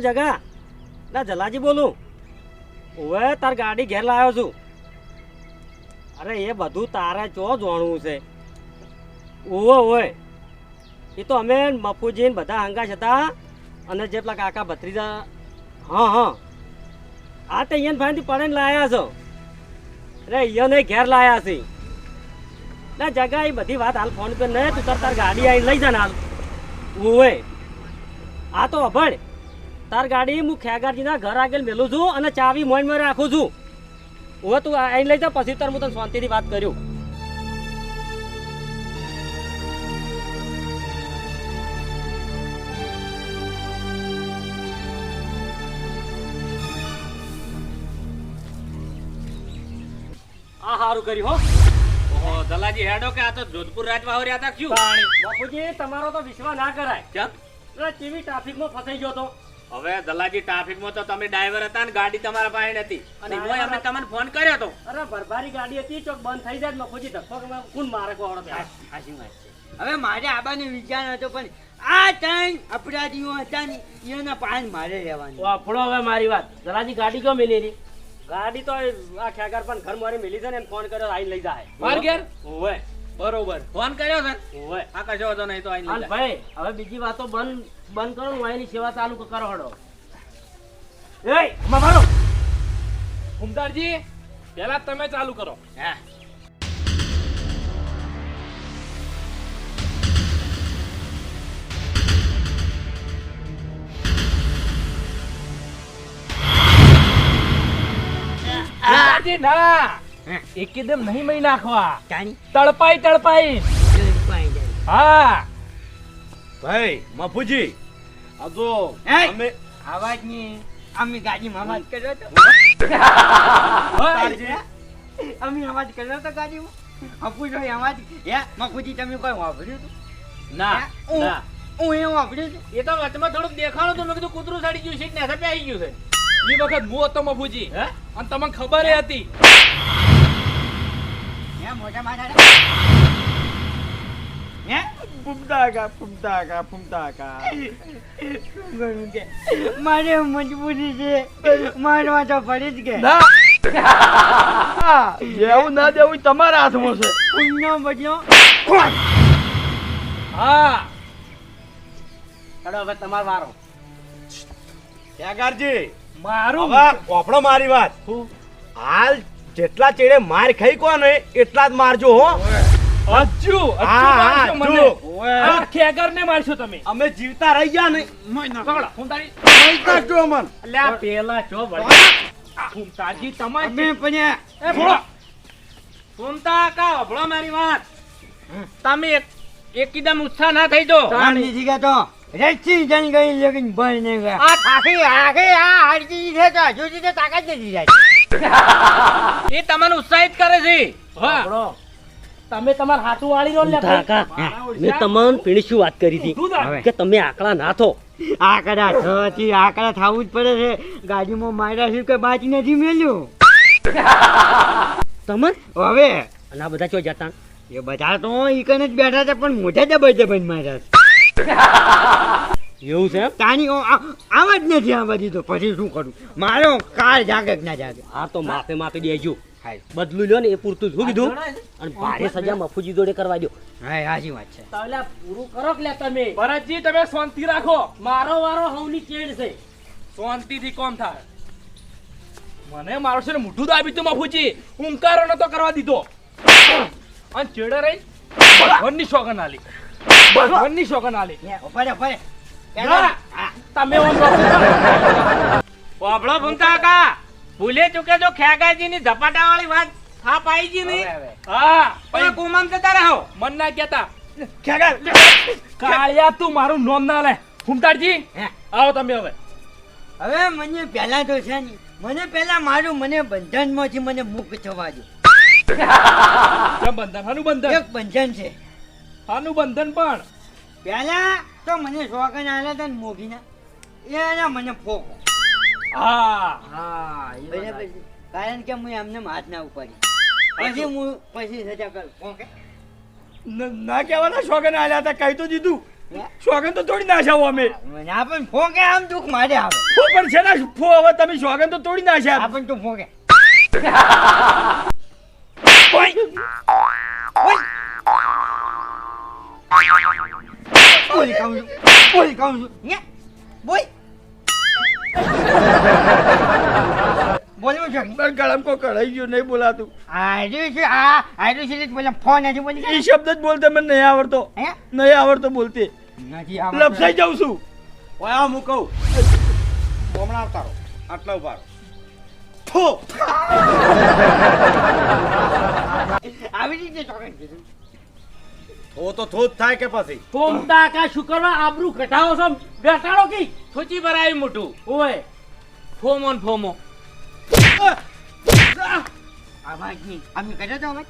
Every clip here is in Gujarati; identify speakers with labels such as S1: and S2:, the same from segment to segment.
S1: હા જગા. ના, જલાજી બોલું. હવે તાર ગાડી ઘેર લાવ્યો છું. અરે, એ બધું તારે ચો જોણવું છે? ઓવે ઓવે એ તો અમે મફુજી ને બધા હંગાશ હતા અને જે પેલા કાકા ભત્રીજા હા હા. આ તો અહીંયા ભાઈથી પડે લાયા છો. અરે અહીંયા ઘેર લાયા છે. ના, જગા, એ બધી વાત હાલ ફોન પર ને તું તાર ગાડી આવી લઈ જા ને હાલ. ઓવે આ તો અભણ. તાર ગાડી હું ખેગારજીના ઘર આગળ મેલું છું અને ચાવી મોઈન મોઈ રાખું છું. હવે તું અહીં લઈ જા પછી તાર હું તને શાંતિથી વાત કર્યું આ સારું કર્યું હો.
S2: ઓહો દલાજી હેડો કે આ તો જોધપુર રાજમાં રહ્યા હતા ક્યું?
S1: બાપુજી તમારો તો વિશ્વાસ ના કરાય.
S2: ચમ?
S1: ટીવી ટ્રાફિકમાં ફસાઈ ગયો તો.
S2: હવે દલાજી ટ્રાફિકમાં તો તમે ડ્રાઈવર હતા ને ગાડી તમારા પાસે નથી અને હું અમે તમને ફોન કર્યો હતો
S1: અરે ભરભારી ગાડી હતી ચોક બંધ થઈ જાય મફુજી ધક્કો કોણ મારે કોડો
S2: હાચી વાત છે?
S3: હવે મારે આબાનો વિચાર હતો પણ આ ત્રણ અપરાધીઓ હતા ને એના પાન મારે રહેવાની.
S1: આપણો હવે મારી વાત. દલાજી ગાડી કયો મેલી ગાડી તો આ ખેગર પણ ઘર મારી મેલી છે ને ફોન કર્યો આઈને લઈ જાય.
S2: માર ઘેર?
S1: ઓવે
S2: બરોબર. ફોન કર્યો સર
S1: ઓવે
S2: આ કશો હતો નહીં તો લઈ જાય.
S1: ભાઈ હવે બીજી વાતો બંધ બંધ કરો હું એની સેવા ચાલુ કરો હડો. એ મારો
S4: ઉમદારજી પહેલા તમે ચાલુ કરો.
S2: હા.
S4: ઉમદારજી ના. એકદમ નહીં મહી નાખવા.
S3: ચાની
S4: તળપાઈ તળપાઈ.
S3: જોઈ પાઈ
S4: હા.
S5: ભાઈ મફુજી. આ
S3: એય!
S5: અમે
S3: અવાજની અમે ગાડીમાં અવાજ કર્યો તો
S4: ઓય,
S3: અમે અવાજ કર્યો તો ગાડીમાં. મફુજી ભાઈ અવાજ હે મફુજી તમે કોઈ વાપર્યું હતું?
S2: ના ના.
S3: હું એ વાપર્યું હતું
S2: એ તો વચમાં થોડુંક દેખાણું તો મેં કીધું કૂતરું સડી ગયું છે ને નેસે આવી ગયું છે.
S4: એ વખત હું હતો મફુજી.
S2: હે?
S4: અને તમને ખબર એ હતી.
S3: હે મોટા માથા હે?
S5: ફૂમતાકા ફૂમતાકા ફૂમતાકા.
S3: શું મારે મજબૂરી છે. મારવા તો પડી જ કે
S5: ના. ના દેવું તમારા હાથમાં છે.
S3: પુણ્યો બદલો.
S4: હા.
S1: હડો હવે તમારો વારો.
S5: ત્યાગારજી
S4: મારું
S5: હવે મારી વાત. હાલ જેટલા ચેડે માર ખાઈ કોને એટલા જ મારજો હો.
S4: હજુ હજુ મારશો મને. આ ખેગર ને મારશો તમે.
S5: અમે જીવતા રહી ગયા ને.
S4: પકડો ઉમદારી
S5: મરતા છો અમન.
S1: અલ્યા પેલા ચો વળી.
S4: ઉમદારજી તમાર
S3: મે પણ્યા
S4: એ ભોળો
S2: સુનતા કા અભળો મારી વાત. તમે એક એકદમ ઉત્સાહ ના થઈ જો
S3: રામજી જી તો રેચી જઈ ગઈ લેકિન ભાઈ ને ગયા.
S2: આ-
S3: આખી આખી આ હરજી છે તો હજુ તાકાત નથી જાય.
S2: એ તમને ઉત્સાહિત કરે છે.
S4: હા.
S1: તમે તમારા હાથું વાળી લો ને
S4: મારા
S1: મેં તમામ પીણી શું વાત કરી હતી કે તમે આકડા ના થો.
S3: આકડા થવાથી આકડા થવું જ પડે છે. ગાડીમાં માર્યા છે કે બાજી નથી મેલ્યું?
S1: તમન?
S3: હવે?
S1: અને આ બધા ચો જતા?
S3: એ બધા તો ઈકન જ બેઠા છે પણ મોઢે દબાઈ દબાઈ માર્યા છે.
S1: એવું છે
S3: તાની આવા જ નથી આ બધી તો પછી શું કરું? મારો કાળ જાગે કે ના જાગે?
S1: હા તો માફે માફી દેજો. બદલું લ્યો ને એ પૂરતું શું કીધું? અને ભારે સજા મફુજી જોડે કરવા દો
S3: હા હાજી વાત છે.
S1: તાવલા પૂરું કરો કે તમે?
S4: ભરતજી તમે શાંતિ રાખો.
S1: મારો વારો હવની ચેડ છે.
S4: શાંતિથી કોમ થાય. મને મારો છે ને મોઢું દાબી તું મફુજી. હુંકારો નતો કરવા દીધો. અને ચેડે રહી? ભગવાનની શોગન આલી. ભગવાનની શોગન આલી.
S3: ઊભા
S4: ઊભા તમે ઓમ રહો.
S2: અભળો ભૂમતા કા ભૂલે ચૂકે જો ખેગાજી ની ઝપાટા વાળી વાત હા પાઈ ગઈ ની
S4: હા
S2: પણ કુમામ જતા રહો.
S4: મન ના કેતા કાળિયા તું મારું નોમ ના લે. ફૂમતાડજી
S3: હે.
S4: આવો તમે હવે.
S3: હવે મને પહેલા તો છે ને મને પહેલા મારું મને બંધનમાંથી મને મુક્ત થવા દો.
S4: કેમ બંધન? હાનું બંધન
S3: એક બંધન છે.
S4: હાનું બંધન પણ.
S3: પહેલા તો મને શોખન આલ્યા હતા ને મોગીના એના મને ફોકો.
S4: હા
S1: હા
S3: કારણ કે હું એમને હાથ ના ઉપાડી. પછી હું પછી સજા કરું.
S5: ના કહેવાના શોખન આલ્યા હતા કહી તો દીધું. સોગન તો તોડી નાખ્યા અમે.
S3: ના પણ ફોકે આમ દુઃખ મારે આવે.
S5: ફો પણ છે ને ફો હવે તમે સોગન તો તોડી નાખ્યા
S3: પણ તું ફોકે બોલ કહું છું બોલ કહું છું. બોલ બોલવું છે?
S5: પણ ગળમ કો કઢાઈ ગયું નહીં બોલાતું.
S3: આજુ છે આ આજુ છે એટલે ફોન આજુ બોલી
S5: એ શબ્દ જ બોલતે મને નહીં આવડતો. નહીં આવડતો બોલતે.
S3: નથી આવડતું.
S5: લપસાઈ જાઉં છું. ઓય આ હું કહું? હમણાં આવતા રહો આટલા ઊભા રહો. થો
S3: આવી રીતે ચોકન કીધું
S5: તો થોત થાય કે પછી?
S1: થોમતા કા શું કરવા આબરૂ ઘટાવો છો બેટાડો કી?
S2: થોચી ભરાય મોટું
S1: ઓય.
S2: ફોમો ને ફોમો.
S3: અવાજ નહીં કર્યો તો અવાજ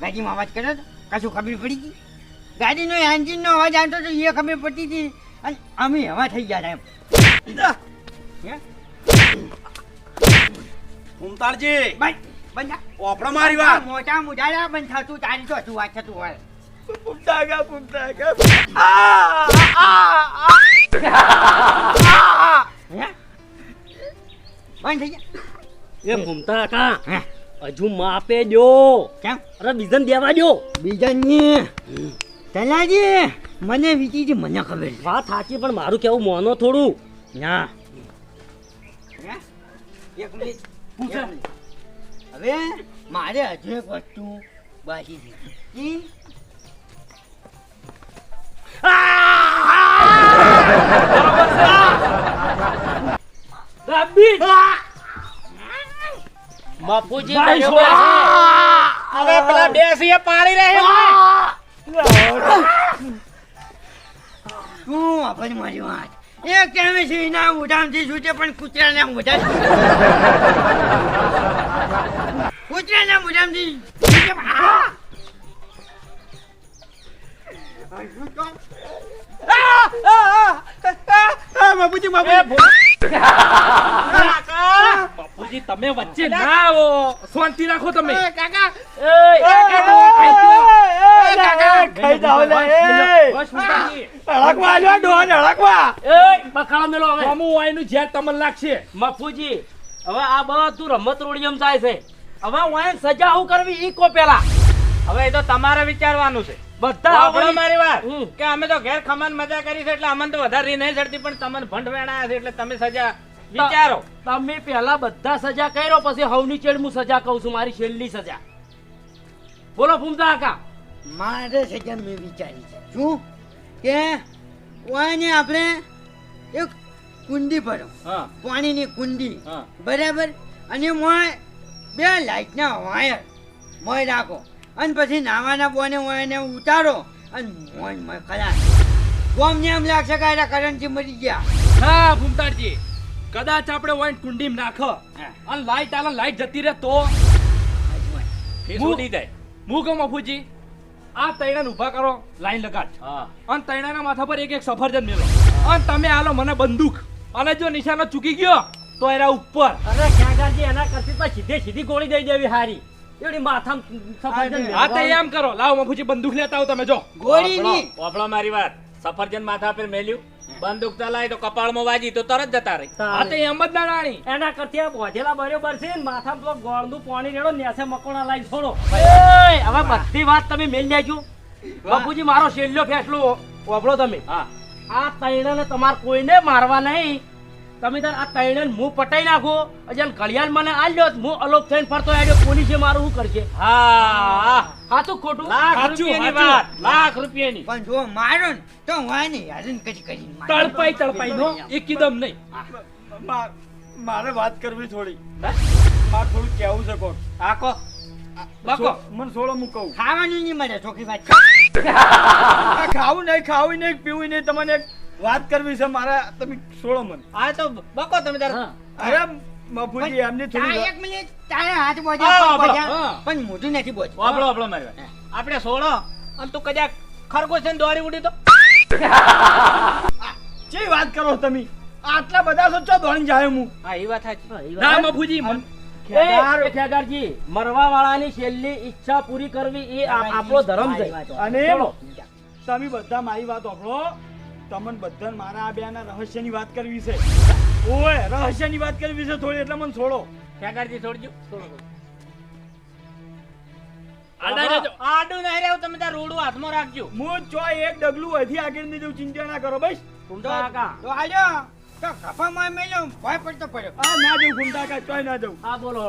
S3: ગાડીમાં અવાજ કર્યો તો? કશું ખબર પડી ગઈ? ગાડીનો એન્જિનનો અવાજ આવતો તો એ ખબર પડતી હતી. અને અમે હવા થઈ ગયા એમ. હે?
S5: ઉમતાળજી.
S3: બંધ.
S5: ઓપડા મારી
S3: આ
S5: વાત
S3: મોટા મુઢાડા બંધ થતું તારી તો તું વાત થતું હોય.
S5: પુમતા ગા પુમતા આ આ
S3: હે બંધ થઈ ગયા
S1: એ ફૂમતા કા
S3: હે
S1: હજુ માપે દો
S3: કેમ
S1: અરે બીજન દેવા દો
S3: બીજાની તલાજી મને વીતી હતી મને ખબર
S1: વાત સાચી પણ મારું કેવું મોનો થોડું
S3: ના એક મિનિટ. હવે મારે હજુ એક વસ્તુ બાકી છે ઈ
S1: રાબી
S2: બાપુજી. હવે પેલા બેસીએ પાડી રહે
S3: તું આપણે મારી વાત? ઉડામથી છૂટે પણ કૂતરાના ઉડામ કૂતરાના ઉડામથી છૂટે શું?
S5: બાપુજી બાપુ
S4: બાપુજી તમે વચ્ચે ના આવો. શાંતિ રાખો તમે.
S1: એય,
S5: ખાઈ જાઓ લે. એ. હળકવા જો ડોન
S1: બખાડો મેલો હવે.
S4: વાયનું ઝેર તમને લાગશે.
S1: મફુજી હવે આ બધું રમત રોડિયમ થાય છે. હવે વાયન સજા હું કરવી ઈ કો પેલા.
S2: હવે એ તો તમારે વિચારવાનું છે.
S1: બધા
S2: સાંભળો મારી વાત. કે અમે તો ઘેર ખમન મજા કરી છે એટલે અમને તો વધારે રી નહીં ચડતી પણ તમને ભંડ વેણાયા છે એટલે તમે સજા વિચારો.
S1: તમે પેલા બધા સજા કર્યો પછી હવની ચેડ હું સજા કહું છું મારી છેલ્લી સજા. બોલો ફૂમતા કાકા.
S3: મારે સજા મેં વિચારી છે. શું? કે ઓને આપણે એક કુંડી ભરો પાણીની કુંડી. બરાબર? અને મોય બે લાઈટના વાયર. મોય રાખો. અને પછી નાવાના બોને એને ઉતારો અને મોય મોય ખલાસ. કોમને એમ લાગશે કે એના કરંટથી મરી ગયા.
S4: હા ભૂમતાડજી. કદાચ આપણે વાઈન કુંડીમ નાખો.
S3: હા.
S4: અને લાઈટ આલે લાઈટ જતી રહે તો?
S2: ઉડી જાય.
S4: હું કહું મફુજી. આ તૈણાને ઊભા કરો લાઈન લગાડ.
S2: હા.
S4: અને તૈણાના માથા પર એક એક સફરજન મેળો અને તમે આલો મને બંદૂક. અને જો નિશાનો ચૂકી ગયો તો એના ઉપર.
S1: અરે ખ્યાગારજી એના કરતી તો સીધે સીધી ગોળી દઈ દેવી હારી. એવડી માથામ સફરજન
S4: આ તો એમ કરો. લાવો બાપુજી બંદૂક લેતા આવો તમે જો.
S3: ગોળીની
S2: વાપરો મારી વાત. સફરજન માથા પર મેલ્યું. બંદૂક ચલાય તો કપાળમાં વાજી તો તરત જતા રહી.
S4: આ તો એમ જ ના રાણી
S1: એના કરતી આ બોધેલા બરોબર છે ને માથામાં તો ગોળનું પાણી રેડો નેસે મકોણા લાઈ છોડો. એય, હવે બધી વાત તમે મેલ લેજો. બાપુજી મારો છેલ્લો ફેસલો વાપરો તમે.
S2: હા.
S1: આ તૈણને તમારે કોઈને મારવા નહીં. તમે તાર આ તૈણને હું પટાઈ નાખો. અજાન ઘડિયાળ મને આલ્યો તો હું અલોપ થઈને ફરતો આડ્યો. પોલીસે મારું શું કરશે?
S2: હા.
S1: હાચું ખોટું?
S2: લાખ રૂપિયાની વાત. લાખ રૂપિયાની.
S3: પણ જો મારો તો હોય ને હરીન કરી કરી
S4: તળપાઈ તળપાઈ નો? એકદમ નહીં.
S5: મારે વાત કરવી થોડી. મારે થોડું કેવું છે કોક.
S2: આકો
S4: લખો
S5: મને સોળો હું કહું.
S3: ખાવાનું નહીં મળે ચોખ્ખી વાત
S5: આ ખાવું નહીં ખાવું નહીં પીવું નહીં. તમને વાત કરવી છે મારા તમે છોડો મને.
S2: આ તો બકો તમે તાર
S5: અરે મફુજી એમની થોડી
S3: એક મિનિટ તારે હાથ બોજા
S2: આપણો.
S3: પણ મોઢું નથી બોજ
S2: આપણો આપણો મારી આપણે છોડો. અને તું કદાચ ખરગોશ ને દોડી ઉડી તો
S5: જે વાત કરો તમે? આટલા બધા છો ચો દોડીને જાય હું?
S2: હા એ વાત સાચી.
S1: વાત.
S4: ના
S1: ખેગારજી મરવા વાળાની છેલ્લી ઈચ્છા પૂરી કરવી એ આપણો ધર્મ છે.
S5: અને તમે બધા મારી વાત સાંભળો તમને બધાને મારા આ બેના રહસ્યની વાત કરવી છે. ઓય રહસ્યની વાત કરવી છે થોડી એટલે મને છોડો.
S2: ખેગારજી છોડજો.
S4: છોડો.
S2: આડું નહીં રહેવું તમે તાર રોડું હાથમાં રાખજો.
S5: હું ચો એક ડગલું હજી આગળ નહીં જવું ચિંતા ના કરો બસ.
S1: કાકા.
S3: તો આલ્યો તો કફામાં મેલ્યો ભય પડતો પડ્યો.
S5: આ ના જવું ઘૂમતા કા ચોય ના જવું
S1: હા બોલો?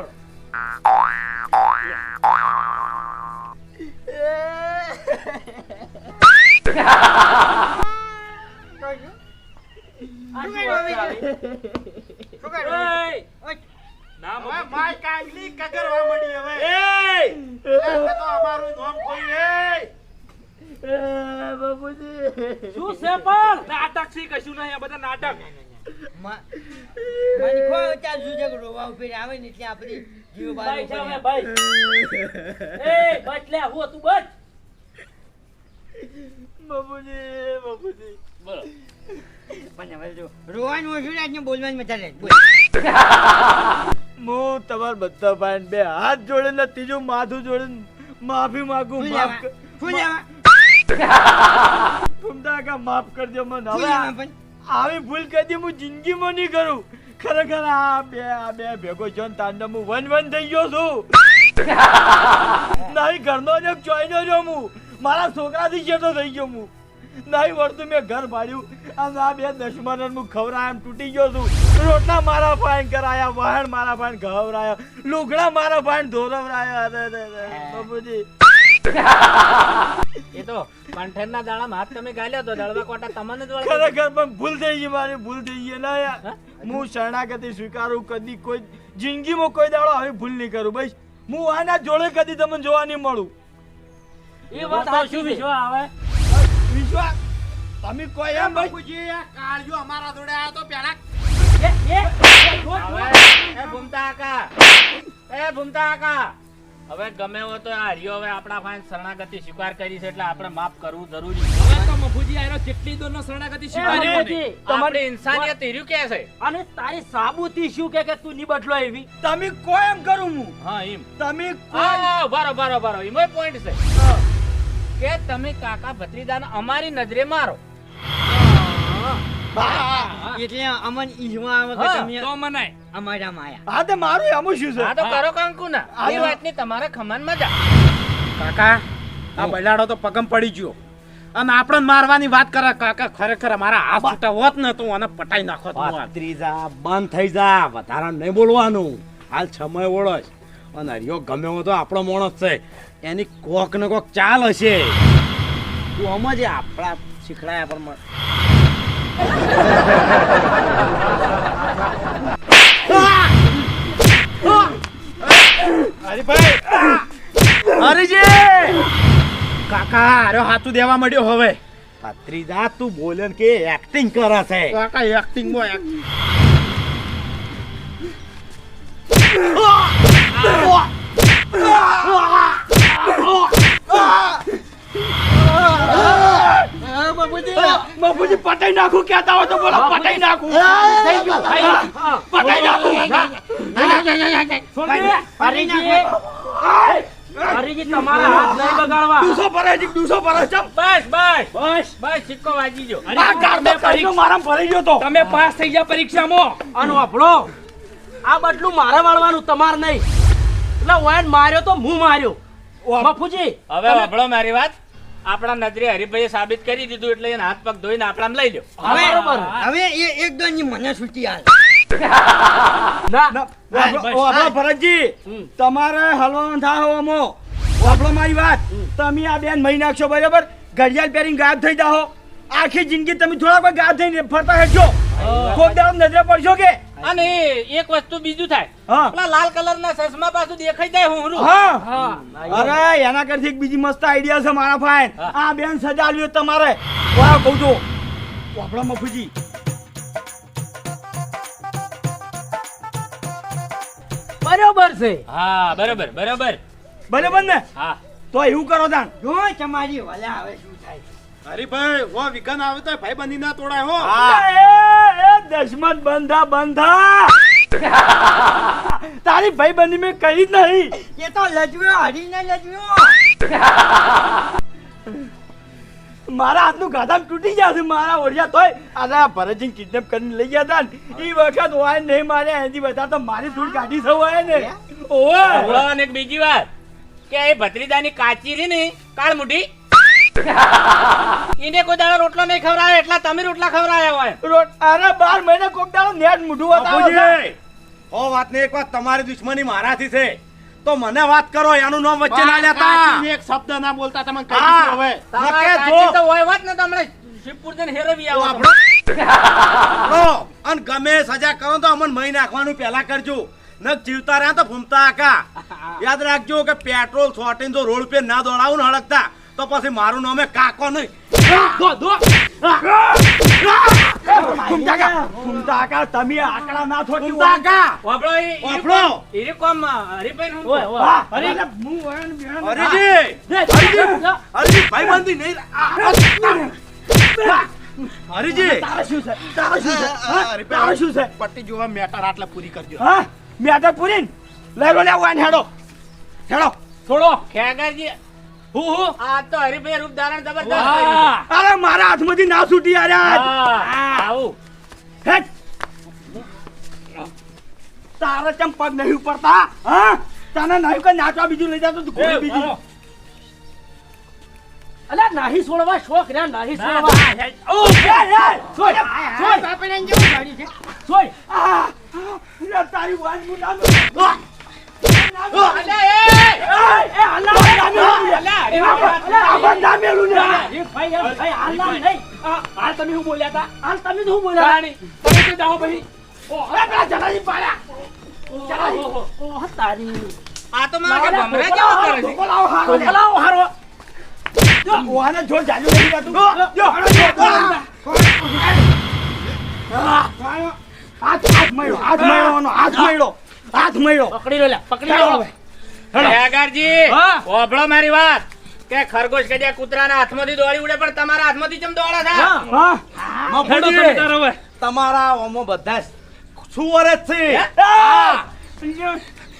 S3: શું કર્યું? ઓય,
S4: ના
S5: હવે
S4: મફુજી.
S5: માય કાંગલી કગરવા મળી હવે. એટલે તો અમારું નામ કોઈ એ
S1: શું છે પણ?
S4: નાટક છે કશું નહીં આ બધા નાટક.
S3: શું છે કે રોવા ઊભી આવે ને એટલે આપણી જીવ બહાર
S1: ભાઈ.
S5: બાપુજી બાપુજી.
S2: બોલો.
S3: પણ હવે જો રોવાનું ઓછું રાખ ને બોલવાનું મજા લે
S5: હું તમારા બધા ભાઈ બે હાથ જોડે ને ત્રીજું માથું જોડે માફી માંગુ માફ? ઘૂમતા કા માફ કરજો મને હવે આવી ભૂલ કરી હું જિંદગીમાં નહીં કરું. ખરેખર આ બે આ બે ભેગો છો ને તાંડવ હું વન વન થઈ ગયો છું. નહીં ઘરનો જ એક ચોઈનો જો હું. મારા છોકરાથી જેટલો થઈ ગયો હું. નહીં વળતું મેં ઘર ભાડ્યું અને આ બે દશમન હું ખવરાય એમ તૂટી ગયો છું. રોટલા મારા ફાઈન કરાયા વાહણ મારા ફાઈન ખવરાયા લુગડા મારા ફાઈન ધોરવરાયા અરે અરે બાબુજી
S2: એ તો કંઠેરના દાડામાં હાથ તમે ગાલ્યો તો દળવા કોટા તમને જ વળે
S5: ખરેખર પણ ભૂલ થઈ ગઈ મારી ભૂલ થઈ ગઈ. ના યાર હું શરણાગતિ સ્વીકારું કદી કોઈ જિંદગીમાં કોઈ દાડો આવી ભૂલ નહીં કરું. બસ હું આના જોડે કદી તમને જોવા નહીં મળું.
S1: એ વાત સાચી શું આવે.
S5: વિશ્વાસ. તમે કોઈ એમ ભાઈ.
S1: એ એ
S2: હવે એ ભૂમતા કાકા. એ ભૂમતા કાકા. હવે ગમે એવો તો આ હરિયો હવે આપણા ફાઈન શરણાગતિ સ્વીકાર કરી છે એટલે આપણે માફ કરવું જરૂરી છે.
S4: હવે તો મફુજી આયરો દોરનો શરણાગતિ સ્વીકારી
S1: અરે,
S4: મને.
S2: ઇન્સાનિયત હીર્યું કે છે.
S1: અને તારી સાબુતી શું કે કે તું ની બદલો એવી?
S5: તમે કોઈ એમ કરું હું?
S2: હા એમ.
S5: તમે કોઈ
S2: બરો બારો બારો એમાં પોઈન્ટ છે. કે તમે કાકા ભત્રીજાને અમારી નજરે મારો.
S3: એટલે અમન ઈજવા આવે તમે
S4: તો મનાય.
S3: અમારા માયા.
S5: હા તે મારું એમ શું છે?
S2: આ તો કરો કંકુ ના એ વાતની તમારે ખમન મજા
S6: કાકા આ બલાડો તો પગમ પડી ગયો. અને આપણને મારવાની વાત કરે કાકા ખરેખર મારા હાથ છૂટા હોત ને તો આને પટાઈ નાખો.
S7: ત્રીજા બંધ થઈ જા વધારા નહીં બોલવાનું. હાલ સમય ઓળખ. અને હરિયો ગમે એવો તો આપણો માણસ છે. એની કોક ને કોક ચાલ હશે. તું સમજ આપણા શીખડાયા પ્રમાણે
S5: હરીજી!
S7: કાકા અરે હાથું દેવા મળ્યો હવે. ત્રીજા તું બોલે કે એક્ટિંગ કરે છે.
S6: કાકા
S5: એક્ટિંગમાં નાખું
S1: થઈ ગયું
S5: તો
S4: તમે પાસ થઈ ગયા પરીક્ષામાં.
S1: અને આપણો. આ બદલું મારે વાળવાનું તમારે નહીં. એટલે ઓયન માર્યો તો હું માર્યો. બાપુજી
S2: હવે સાંભળો મારી વાત. આપણા નજરે હરિભાઈએ સાબિત કરી દીધું એટલે એને હાથ પગ ધોઈને આપણા લઈ લો
S1: હવે બરોબર.
S3: હવે એ એક દોની મને છૂટી
S5: આવે તમારે હલવાનું થા હોમો વાપરો મારી વાત. તમે આ બેન મહી નાખશો બરાબર? ઘડિયાળ પહેરીને ગાયબ થઈ જાઓ. આખી જિંદગી તમે થોડા પણ ગાયબ થઈને ફરતા હેઠો. કોક દાડો નજરે પડશો કે?
S2: અને એક વસ્તુ બીજું થાય. પેલા લાલ કલર ના ચશ્મા પાછું દેખાઈ જાય હું.
S5: અરે એના કરતી એક બીજી મસ્ત આઈડિયા છે મારા
S2: ભાઈ.
S5: આ બેન સજાવ્યું તમારે. વાહ કહું છું. આપણા મફુજી.
S1: બરોબર છે.
S2: હા બરોબર બરોબર.
S5: બરોબર ને?
S2: હા.
S5: તો એવું કરો તાન
S3: જો તમારી વાલા હવે શું થાય?
S6: હરીભાઈ વો વિઘન આવે તો ભાઈ બંધી ના તોડાય હો.
S5: એ, એ, બંધા બંધા. તારી ભાઈ બંધી મેં કહી જ નહીં.
S3: એ તો લજવ્યો હરીને લજવ્યો.
S5: મારા હાથનું ગાધામ તૂટી ગયા છે મારા ઓળિયા તોય. આના ભરતજી કિડનેપ કરીને લઈ ગયા હતા ને. એ વખત હોય નહીં મારે એનાથી બધા તો મારી ધૂળ કાઢી સૌ હોય ને. ઓવે.
S2: અને એક બીજી વાત. કે એ ભત્રીજાની કાચી રહી ને કાળ મુઠી એને કોઈ દાડો રોટલો નહીં ખવડાવે એટલા તમે રોટલા ખવડાવ્યા હોય.
S5: રોટ અરે બાર મહિને કોક દાડો નેટ મૂઠું
S7: હતા. ઓ વાત ને એક વાત તમારી દુશ્મની મારાથી છે. તો મને વાત કરો એનું નામ વચ્ચે ના લેતા.
S6: એક શબ્દ ના બોલતા તમે કહી દીધું હવે?
S2: તમારે
S7: નકે જો.
S2: તો હોય વાત ને તમને શિવપુર જઈને હેરવી આવો.
S7: આપણો અન ગમે સજા કરો તો અમને મહી નાખવાનું પહેલા કરજો. ન જીવતા રહ્યા તો ભૂમતા આકા યાદ રાખજો કે પેટ્રોલ છોટીને જો રોડ પે ના દોડાવું ને હળકતા તો પછી મારું નામે કાકો નહીં.
S5: તમે આંકડા ના થોડી
S7: હરીજી.
S5: તારે. શું છે? તારે શું છે? તારે શું છે?
S6: પટ્ટી જોવા મેટર આટલે પૂરી કરજો.
S5: હા મેટર પૂરીને લઈ લો લે હેડો. હેડો
S4: થોડો.
S2: ખેગારજી
S4: હું હું.
S2: આ તો હરીભાઈ રૂપ ધારણ જબરદસ્ત
S5: અરે મારા હાથમાંથી ના છૂટી
S2: આવું.
S5: હેટ. તારે ચમ પગ નહીં ઉપડતા? હા? તને નહીં કે નાચવા બીજું લઈ જતો ઘોડી બીજી.
S1: નાહી છોડવા શોખ રહ્યા નાહી છોડવા.
S5: ઓ લે તારી આ ને
S4: તમે
S5: હારો.
S1: હારો
S5: જો ઓહાને જોર જાજુ નહીં જાતું જો હાથ હાથ મળ્યો હાથ મળ્યો હાથ મળ્યો હાથ મળ્યો
S1: પકડી લો લ્યા પકડી લો. હવે.
S2: ઓભળો મારી વાત. કે ખરગોશ કડિયા કૂતરાના હાથમાંથી દોડી ઉડે પણ તમારા હાથમાંથી ચમ દોડા થા
S5: હા
S4: હેડો તમે તાર હવે.
S7: તમારા ઓમો બધા સુવર જ છે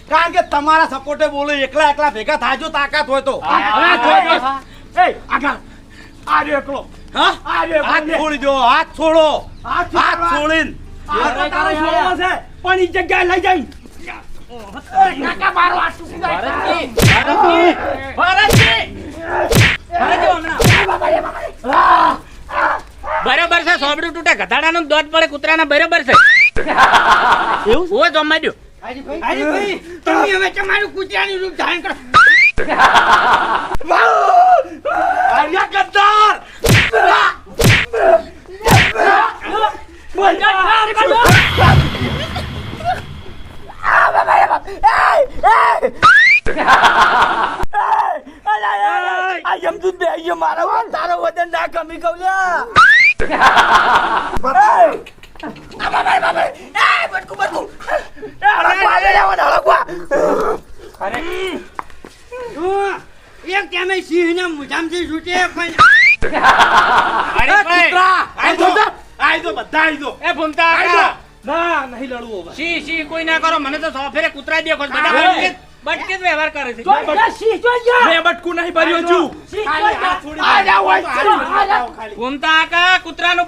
S7: કારણ કે તમારા સપોર્ટે બોલો એકલા એકલા ભેગા થાજો તાકાત હોય તો.
S5: એ આગળ. આ રહ્યો એકલો.
S7: હા?
S5: આ રહ્યો
S7: હાથ. છોડી દો હાથ છોડો.
S5: હાથ
S7: છોડીને.
S5: આ તો તારો છોડવો છે. પણ એ જગ્યાએ લઈ જાય.
S2: ભરતજી ભરતજી હમણાં. બરાબર છે સોબડું તૂટે. ગધાડાનું દોડ પડે કૂતરાના બરોબર છે. એવું હું જમવા દો.
S3: હરીભાઈ તમે હવે તમારું કૂતરાનું રૂપ ધારણ કરો.
S7: આર્યા ગદ્દાર
S5: બે આયો મારા તારો વજન ના કમી કહું
S3: એક તમે સિંહના મોઢામાંથી છૂટે પણ
S7: આઈ દો આઈ દો બધા આઈ દો.
S2: એ ભૂમતા
S4: ના નહીં લડવું હવે.
S2: સી સી કોઈ ના કરો. મને તો સોફેરે કૂતરા દેખો છો. બધા બટકે જ વ્યવહાર કરે છે.
S1: જોઈ જા સી જોઈ જા
S4: મેં બટકું નહીં ભર્યો છું
S1: સી જોઈ જા
S2: ભૂમતા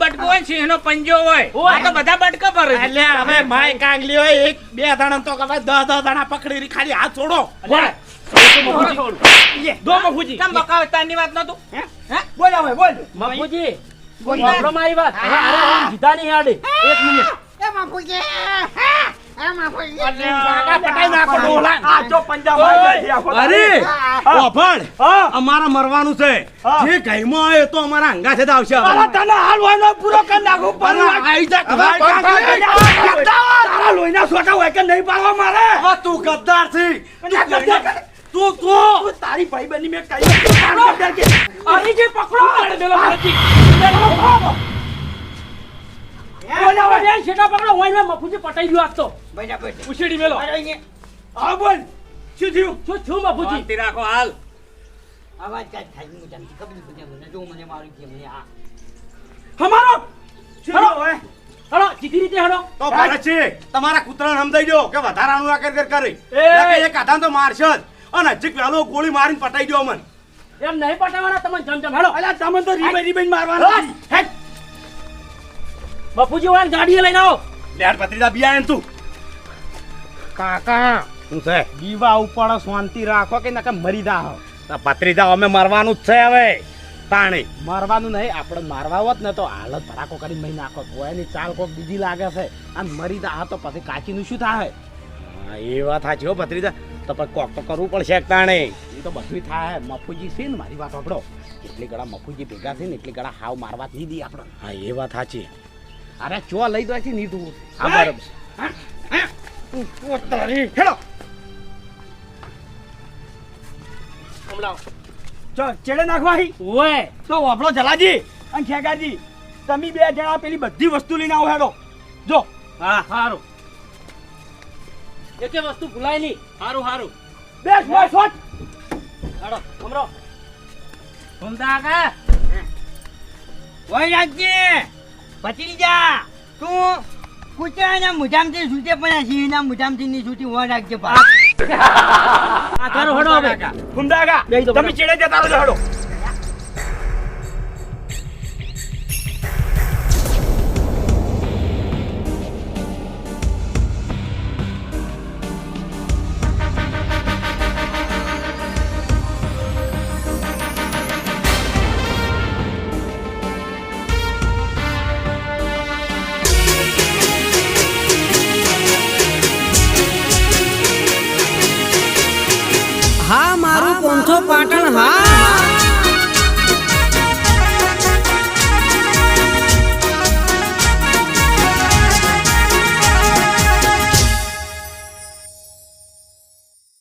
S2: બટકું હોય સિંહ નો પંજો હોય. આ તો બધા બટકા ભરે છે.
S6: એટલે હવે માય કાંગલી હોય એક બે દાણા તો કવાય દસ દસ દાણા પકડી ખાલી હાથ છોડો.
S4: દો મફુજી
S2: બકાવે વાત નતું
S5: બોલ હવે બોલ.
S1: મફુજી સાંભળો મારી વાત. જીધા નહીં આડે એક મિનિટ.
S6: કાકા પટાઈ નાખો ડોલા
S5: આ જો પંજાબ
S7: અરે ઓફળ
S5: હા.
S7: અમારા મરવાનું છે. જે ઘરમાં આવે તો અમારા અંગા છે આવશે.
S5: અરે તને હાલ વાયનો પૂરો કરી નાખું પણ
S7: આઈ જા,
S5: કાંઈ તારા લોહીના છોટા હોય કે નહીં પાડવા મારે?
S7: હવે તું ગદ્દાર છે.
S5: તું
S7: તું
S5: તારી ભાઈબંધની મેં કહ્યું તું તારો ગદ્દાર કે
S1: અરે જે પકડો. ઓલા ઓલા છેટા પકડો હોય ને મફુજી પટાઈ ગયો આજ તો.
S3: બરાબર છે.
S4: ઉછેડી મેલો.
S5: હા બોલ. શું થયું?
S1: શું છું મફુજી?
S2: શાંતિ રાખો હાલ.
S3: અવાજ કાંઈ થાય નહીં મોઢામાંથી. ખબર પડે મને. જો મને મારું કે મને આ.
S5: અમારો શું
S1: હલો સીધી રીતે હલો
S7: તો ભરત છે તમારા કૂતરાને સમજાઈ દો કે વધારાનું આ કર. કર કરે
S5: એ!
S7: એક આધાન તો મારશે જ. અને હજી પેલો ગોળી મારીને પટાઈ દો અમને.
S1: એમ નહીં પટાવવાના તમને જમ જમ હેડો
S5: અલ્યા તમે તો રીબે રીબે મારવાના
S1: હા. બાપુજી વાળા ગાડીએ લઈને આવો.
S5: લેર પત્રીદા બિયા તું.
S7: કાકા
S8: શું છે?
S7: દીવા ઉપર શાંતિ રાખો કે નકે મરી જા
S8: પત્રીજા અમે મરવાનું જ છે હવે. તાણી.
S7: મરવાનું નહીં આપણે મારવા હોત ને તો હાલત ભડાકો કરી મહી નાખો. એની ચાલ કોક બીજી લાગે છે. અને મરી દા તો પછી કાચીનું શું થાય?
S8: હા, એ વાત સાચી હો ભત્રીજા તો પછી કોક તો કરવું પડશે તાણે?
S7: એ તો બધું થાય. મફુજી છે ને મારી વાત આપણો એટલી ગળા મફુજી ભેગા છે ને એટલી ગળા હાવ મારવા નહીં દી આપણે.
S8: હા એ વાત સાચી.
S7: અરે ચો લઈ દો છે નીધું
S8: હા. બરાબર
S5: હેડો. ચો ચેડે નાખવા હી?
S1: ઓએ
S5: તો વાપરો જલાજી અને ખેગાજી. તમે બે જણા પેલી બધી વસ્તુ લઈને આવો હેડો. જો.
S1: હા સારું એકે વસ્તુ ભૂલાય નહીં. સારું સારું
S5: બેસ બેસ સોચ
S1: હેડો હમરો.
S2: ભૂમતા કા
S3: ઓય રાજજી. પચી જા તું કૂતરાના મુજામથી સૂતે પણ સિંહના મુજામથી નહીં સૂતી ઓય રાખજે બા
S1: આ તારો હડો હવે.
S5: ફુમદાગા તમે ચેડે જતા રહો હેડો.